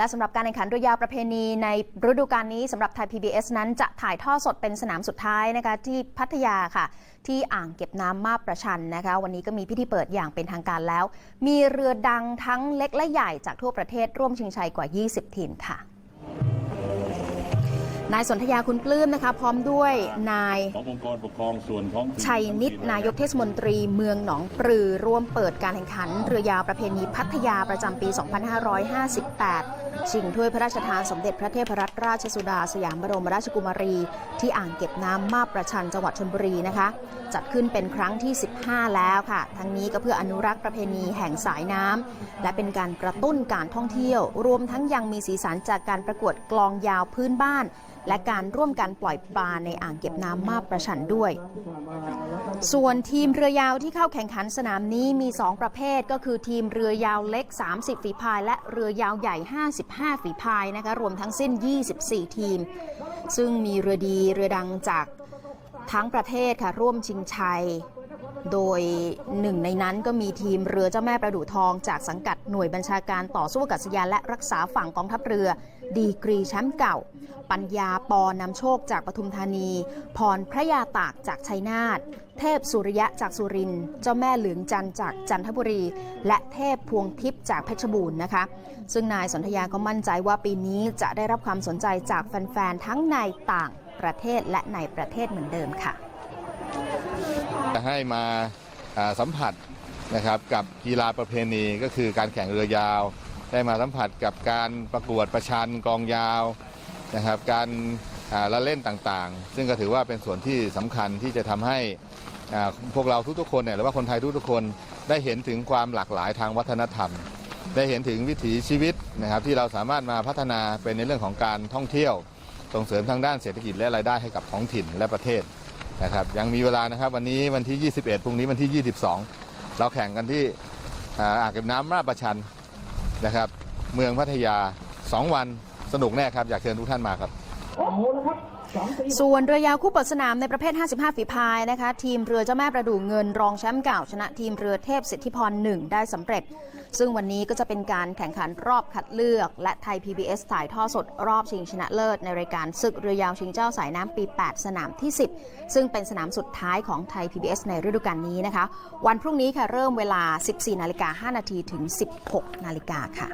และสำหรับการแข่งขันเรือยาวประเพณีในฤดูกาลนี้สำหรับไทย PBS นั้นจะถ่ายท่อสดเป็นสนามสุดท้ายนะคะที่พัทยาค่ะ ที่อ่างเก็บน้ำมาประชันนะคะ วันนี้ก็มีพิธีเปิดอย่างเป็นทางการแล้ว มีเรือดังทั้งเล็กและใหญ่จากทั่วประเทศร่วมชิงชัยกว่า 20 ทีมค่ะ นายสนธยาคุณปลื้มนะคะ พร้อมด้วยนายขององค์กรปกครองส่วนท้องถิ่นชัยนิตนายกเทศมนตรีเมืองหนองปลือร่วมเปิดการแข่งขัน เรือยาวประเพณีพัทยาประจำปี 2558 ชิงถ้วยพระราชทานสมเด็จพระเทพรัตนราชสุดาสยามบรมราชกุมารี ที่อ่างเก็บน้ำมาประชันจังหวัดชลบุรีนะคะ จัดขึ้นเป็นครั้งที่ 15 แล้วค่ะ ทั้งนี้ก็เพื่ออนุรักษ์ประเพณีแห่งสายน้ำและเป็นการกระตุ้นการท่องเที่ยว รวมทั้งยังมีสีสันจากการประกวดกลองยาวพื้นบ้านและการร่วมกันปล่อยปลาในอ่างเก็บน้ำมาประชันด้วย ส่วนทีมเรือยาวที่เข้าแข่งขันสนามนี้มี 2 ประเภทก็คือทีมเรือยาวเล็ก 30 ฝีพาย และเรือยาวใหญ่ 55 ฝีพายนะคะรวมทั้งสิ้น 24 ทีม ซึ่งมีเรือดีเรือดังจากทั้งประเทศค่ะร่วมชิงชัย โดยหนึ่งในนั้นก็มีทีมเรือเจ้าแม่ประดู่ทอง จากสังกัดหน่วยบัญชาการต่อสู้อากาศยานและรักษาฝั่งกองทัพเรือ ดีกรีแชมป์เก่า ปัญญาปอนำโชคจากปทุมธานี พรพระยาตากจากชัยนาทเทพสุริยะจากสุรินทร์เจ้าแม่เหลืองจันจากจันทบุรี และเทพพวงทิพย์จากเพชรบูรณ์นะคะ ซึ่งนายสนธยาก็มั่นใจว่าปีนี้จะได้รับความสนใจจากแฟนๆทั้งในต่างประเทศและในประเทศเหมือนเดิมค่ะ ให้มาสัมผัสนะครับกับกีฬาประเพณีก็คือการแข่งเรือยาว ได้มาสัมผัสกับการประกวดประชันกองยาวนะครับการละเล่นต่างๆ ซึ่งก็ถือว่าเป็นส่วนที่สำคัญที่จะทำให้พวกเราทุกๆคนเนี่ยหรือว่าคนไทยทุกๆคนได้เห็นถึงความหลากหลายทางวัฒนธรรม ได้เห็นถึงวิถีชีวิตนะครับที่เราสามารถมาพัฒนาเป็นในเรื่องของการท่องเที่ยว ส่งเสริมทางด้านเศรษฐกิจและรายได้ให้กับท้องถิ่นและประเทศ นะครับยังมีเวลานะครับวันนี้วันที่ 21พรุ่งนี้วันที่ 22 เราแข่งกันที่อ่าอ่างเก็บน้ำราบประชันนะครับ เมืองพัทยา 2 วันสนุกแน่ครับ อยากเชิญทุกท่านมาครับ ส่วนเรือยาวคู่เปิดสนามในประเภท 55 ฝีพายนะคะ ทีมเรือเจ้าแม่ประดู่เงินรองแชมป์เก่า ชนะทีมเรือเทพสิทธิพรหนึ่งได้สำเร็จ ซึ่งวันนี้ก็จะเป็นการแข่งขันรอบคัดเลือก และไทย PBS ถ่ายท่อสดรอบชิงชนะเลิศ ในรายการศึกเรือยาวชิงเจ้าสายน้ำปี 8 สนามที่ 10 ซึ่งเป็นสนามสุดท้ายของไทย PBS ในฤดูกาลนี้นะคะ วันพรุ่งนี้ค่ะเริ่มเวลา 14 นาฬิกา5นาทีถึง 16 นาฬิกาค่ะ